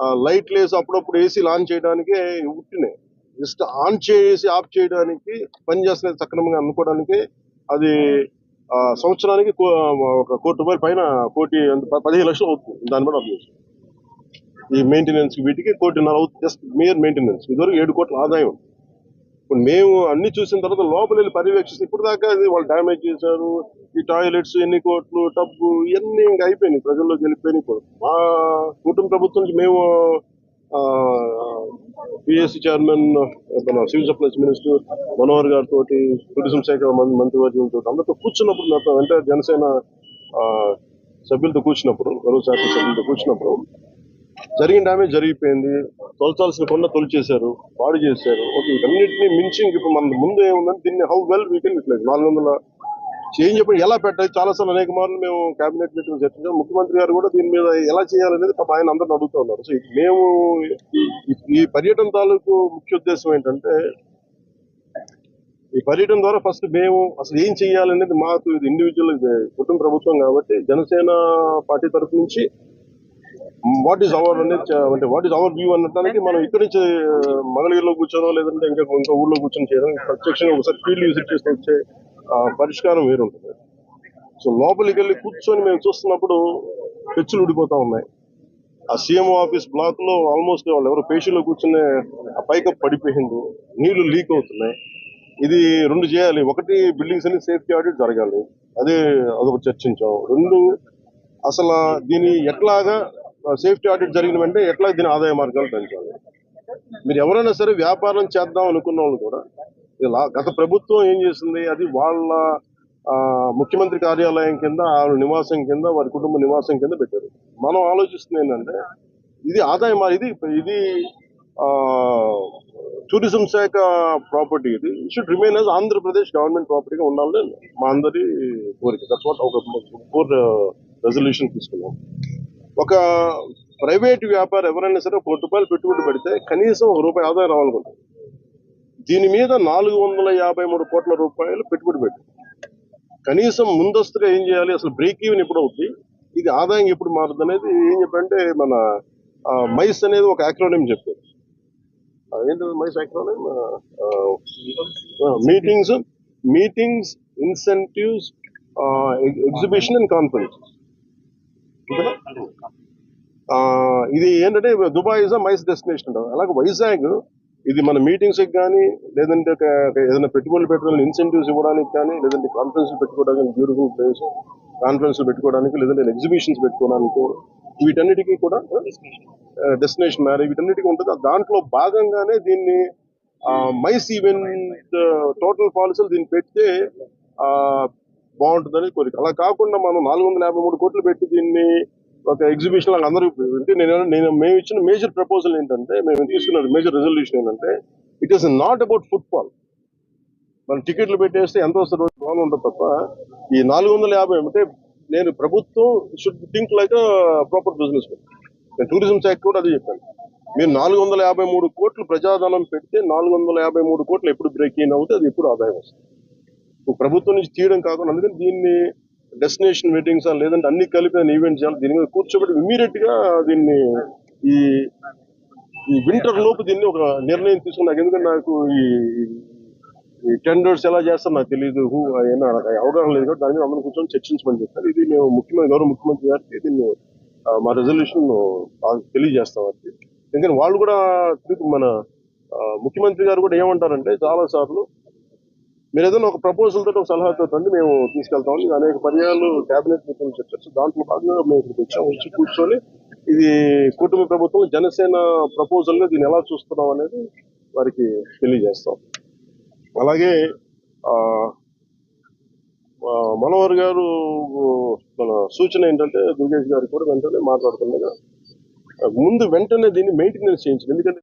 Light లేసి అప్పుడప్పుడు AC on చేయడానికి ఉట్టినాయి జస్ట్ ఆన్ చేసి ఆఫ్ చేయడానికి పని చేస్తున్నది సక్రమంగా అనుకోవడానికి అది సంవత్సరానికి కో- ఒక కోటి రూపాయల పైన కోటి పదిహేను లక్షలు అవుతుంది. దాని బట్టి అర్థం ఈ మెయింటెనెన్స్ వీటికి కోటిన్నర అవుతుంది. జస్ట్ మేయర్ మెయింటెనెన్స్ ఇదివరకు ఏడు కోట్ల ఆదాయం. ఇప్పుడు మేము అన్ని చూసిన తర్వాత లోపల వెళ్ళి పర్యవేక్షిస్తే ఇప్పుడు దాకా అది వాళ్ళు డ్యామేజ్ చేశారు. ఈ టాయిలెట్స్ ఎన్ని కోట్లు టబ్బు ఇవన్నీ ఇంకా అయిపోయినాయి. ప్రజల్లోకి వెళ్ళిపోయినాయి మా ప్రభుత్వం నుంచి మేము పిఎస్సి చైర్మన్ మన సివిల్ సప్లైస్ మినిస్టర్ మనోహర్ గారితో టూరిజం శాఖ మం- మంత్రివర్గంతో అందరితో కూర్చున్నప్పుడు నాతో అంటే జనసేన ఆ, సభ్యులతో కూర్చున్నప్పుడు గౌరవ శాఖ సభ్యులతో కూర్చున్నప్పుడు జరిగిన డ్యామేజ్ జరిగిపోయింది. తొలచాల్సిన కొన్న తొలిచేశారు. పాడు చేశారు. ఓకే వీటన్నిటిని మించి ఇప్పుడు మన ముందు ఏముందని దీన్ని how well we can utilise నాలుగు వందల చేంజ్ చెప్పి ఎలా పెట్టాలి? చాలా సార్లు అనేక మార్లు మేము కేబినెట్ మీటింగ్ చర్చించాం. ముఖ్యమంత్రి గారు కూడా దీని మీద ఎలా చేయాలనేది తమ ఆయన అందరిని అడుగుతూ ఉన్నారు. సో మేము ఈ- ఈ పర్యటన తాలూకు ముఖ్య ఉద్దేశం ఏంటంటే ఈ పర్యటన ద్వారా ఫస్ట్ మేము అసలు ఏం చేయాలనేది మాకు ఇది ఇండివిజువల్ కుటుంబ ప్రభుత్వం కాబట్టి జనసేన పార్టీ తరఫు నుంచి వాట్ ఈస్ అవర్ అనేది అంటే వాట్ ఈస్ అవర్ వ్యూ అనడానికి మనం ఇక్కడి నుంచి మంగళగిరిలో కూర్చోనో లేదంటే ఇంకా ఇంకో ఊళ్ళో కూర్చొని చేయడం ప్రత్యక్షంగా ఒకసారి ఫీల్డ్ విజిట్ చేసి వచ్చే పరిష్కారం వేరుంటుంది. సో లోపలికి వెళ్ళి కూర్చొని మేము చూస్తున్నప్పుడు పెచ్చులు ఉడిపోతూ ఉన్నాయి. ఆ సీఎం ఆఫీస్ బ్లాక్లో ఆల్మోస్ట్ వాళ్ళు ఎవరు పేషీలో కూర్చునే ఆ పైకప్ పడిపోయింది. నీళ్ళు లీక్ అవుతున్నాయి. ఇది రెండు చేయాలి. ఒకటి బిల్డింగ్స్ అన్ని సేఫ్టీ ఆడిట్ జరగాలి. అదే అదొకటి చర్చించాం. రెండు అసలు దీని ఎట్లాగా సేఫ్టీ ఆడిట్ జరిగిన వెంటనే ఎట్లా దీని ఆదాయ మార్గాలు పెంచాలి. మీరు ఎవరైనా సరే వ్యాపారం చేద్దాం అనుకున్న వాళ్ళు కూడా గత ప్రభుత్వం ఏం చేసింది? అది వాళ్ళ ముఖ్యమంత్రి కార్యాలయం కింద వాళ్ళ నివాసం కింద వారి కుటుంబ నివాసం కింద పెట్టారు. మనం ఆలోచిస్తుంది ఏంటంటే ఇది ఆదాయం ఇది ఇది టూరిజం శాఖ ప్రాపర్టీ ఇది. Should remain as Andhra Pradesh government ప్రాపర్టీగా ఉండాలని మా అందరి కోరిక. దట్స్ వాట్ ఒక ఫోర్ రెజల్యూషన్ తీసుకున్నాం. ఒక ప్రైవేట్ వ్యాపారం ఎవరైనా సరే ఒక రూపాయలు పెట్టుబడి పెడితే కనీసం ఒక రూపాయి ఆదాయం రావాలనుకుంటారు దీని మీద నాలుగు వందల యాభై మూడు కోట్ల రూపాయలు పెట్టుబడి పెట్టి కనీసం ముందస్తుగా ఏం చేయాలి? అసలు బ్రేక్ ఈవెన్ ఎప్పుడు అవుద్ది? ఇది ఆదాయం ఎప్పుడు మారుద్ది అనేది ఏం చెప్పంటే మన మైస్ అనేది ఒక యాక్రోనియం చెప్పారు. ఆ, MICE acronym meetings meetings incentives exhibition and conference ఇది ఏంటంటే దుబాయ్ ఇస్ మైస్ డెస్టినేషన్. అంటారు అలాగే వైజాగ్ ఇది మన మీటింగ్స్ కానీ లేదంటే ఏదైనా పెట్టుబడులు పెట్టుకోవాలని ఇన్సెంటివ్స్ ఇవ్వడానికి కానీ లేదంటే కాన్ఫరెన్స్ పెట్టుకోవడానికి బ్యూటిఫుల్ ప్లేస్ కాన్ఫరెన్స్ పెట్టుకోవడానికి లేదంటే ఎగ్జిబిషన్స్ పెట్టుకోవడానికి వీటన్నిటికీ కూడా డెస్టినేషన్ మ్యారేజ్ వీటన్నిటికీ ఉంటుంది. దాంట్లో భాగంగానే దీన్ని మైస్ ఈవెంట్ టోటల్ పాలసీలు దీన్ని పెడితే ఆ, బాగుంటుందని కోరిక. అలా కాకుండా మనం నాలుగు వందల యాభై మూడు కోట్లు పెట్టి దీన్ని ఒక ఎగ్జిబిషన్ లాగా అందరూ అంటే నేను నేను మేము ఇచ్చిన మేజర్ ప్రపోజల్ ఏంటంటే మేము తీసుకున్న మేజర్ రెజల్యూషన్ ఏంటంటే it is not about football మనం టికెట్లు పెట్టేస్తే ఎంత వస్తుంది రోజు? బాగా ఉంటుంది తప్ప ఈ నాలుగు వందల యాభై అంటే నేను ప్రభుత్వం should think like proper business నేను టూరిజం శాఖ కూడా అదే చెప్పాను. మీరు నాలుగు వందల యాభై మూడు కోట్లు ప్రజాధనం పెడితే నాలుగు వందల యాభై మూడు కోట్లు ఎప్పుడు బ్రేక్ ఇన్ అవుతే అది ఎప్పుడు ఆదాయం వస్తుంది. ప్రభుత్వం నుంచి తీయడం కాకుండా అందుకని దీన్ని డెస్టినేషన్ వెడ్డింగ్స్ లేదంటే అన్ని కలిపి ఈవెంట్ చేయాలి. దీని మీద కూర్చోబెట్టి ఇమీడియట్గా దీన్ని ఈ ఈ వింటర్ లోపు దీన్ని ఒక నిర్ణయం తీసుకున్నాక ఎందుకంటే నాకు ఈ ఈ టెండర్స్ ఎలా చేస్తారో నాకు తెలియదు హూ అయినా నాకు అవగాహన లేదు కాబట్టి దాని మీద అందరం కూర్చొని చర్చించమని చెప్పారు. ఇది మేము ముఖ్యమంత్రి గౌరవ ముఖ్యమంత్రి గారికి దీన్ని మా రెజల్యూషన్ తెలియజేస్తాం అది. ఎందుకంటే వాళ్ళు కూడా మన ముఖ్యమంత్రి గారు కూడా ఏమంటారంటే చాలా సార్లు మీరు ఏదైనా ఒక ప్రపోజల్తో ఒక సలహాతో మేము తీసుకెళ్తాం. ఇది అనేక పర్యాలు కేబినెట్ మీటింగ్ చెప్పారు దాంట్లో భాగంగా మేము ఇక్కడికి వచ్చాము వచ్చి కూర్చొని ఇది కూటమి ప్రభుత్వం జనసేన ప్రపోజల్ని దీన్ని ఎలా చూస్తున్నాం అనేది వారికి తెలియజేస్తాం. అలాగే మనోహర్ గారు మన సూచన ఏంటంటే దుర్గేష్ గారు కూడా వెంటనే మాట్లాడుతుండగా ముందు వెంటనే దీన్ని మెయింటెనెన్స్ చేయించింది ఎందుకంటే